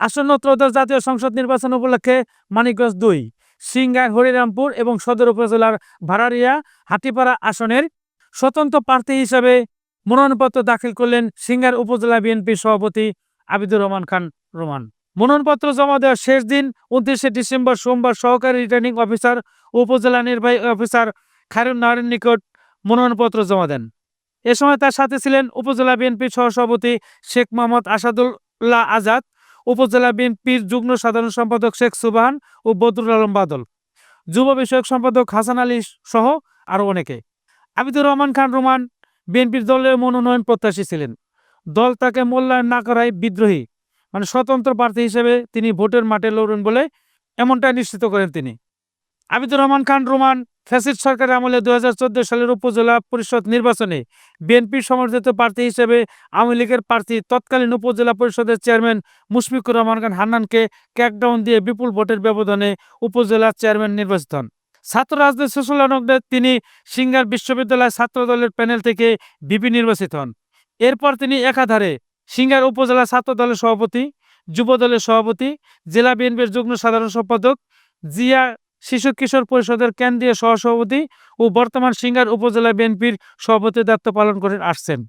আসন্ন ত্রয়োদশ জাতীয় সংসদ নির্বাচন উপলক্ষে মানিকগঞ্জ দুই সিংগার হরিরামপুর এবং সদর উপজেলার ভাড়ারিয়া হাতিপাড়া আসনের স্বতন্ত্র প্রার্থী হিসেবে মনোনয়নপত্র দাখিল করলেন সিঙ্গার উপজেলা বিএনপি সভাপতি আবিদুর রহমান খান রোমান। মনোনয়নপত্র জমা দেওয়ার শেষ দিন উনত্রিশে ডিসেম্বর সোমবার সহকারী রিটার্নিং অফিসার উপজেলা নির্বাহী অফিসার খায়রুন নাহারের নিকট মনোনয়নপত্র জমা দেন। এ সময় তার সাথে ছিলেন উপজেলা বিএনপি সহসভাপতি শেখ মোহাম্মদ আসাদুল্লাহ আজাদ উপজেলা বিএনপির যুগ্ম সাধারণ সম্পাদক শেখ সুবাহান ও বদরুল আলম বাদল। যুব বিষয়ক সম্পাদক হাসান আলী সহ আরও অনেকে। আবিদুর রহমান খান রোমান, বিএনপির দলের মনোনয়ন প্রত্যাশী ছিলেন। দল তাকে মূল্যায়ন না করায় বিদ্রোহী মানে স্বতন্ত্র প্রার্থী হিসেবে তিনি ভোটের মাঠে লড়বেন বলে এমনটাই নিশ্চিত করেন তিনি। আবিদুর রহমান খান রোমান ফ্যাসিড সরকারের আমলে দুহাজার চোদ্দ সালের উপজেলা পরিষদ নির্বাচনে বিএনপির সমর্থিত প্রার্থী হিসেবে আওয়ামী লীগের প্রার্থী তৎকালীন উপজেলা পরিষদের চেয়ারম্যান মুশফিকুর রহমান খান হান্নানকে ক্যাকডাউন দিয়ে বিপুল ভোটের ব্যবধানে উপজেলা চেয়ারম্যান নির্বাচিত হন। ছাত্র রাজনীতি সুশলানকদের তিনি সিঙ্গার বিশ্ববিদ্যালয় ছাত্র দলের প্যানেল থেকে বিপি নির্বাচিত হন। এরপর তিনি একাধারে সিঙ্গার উপজেলা ছাত্র দলের সভাপতি, যুব দলের সভাপতি, জেলা বিএনপির যুগ্ম সাধারণ সম্পাদক জিয়া শিশু কিশোর পরিষদের কেন্দ্রীয় সহসভাপতি ও বর্তমান সিঙ্গার উপজেলা বিএনপির সভাপতি দায়িত্ব পালন করে আসছেন।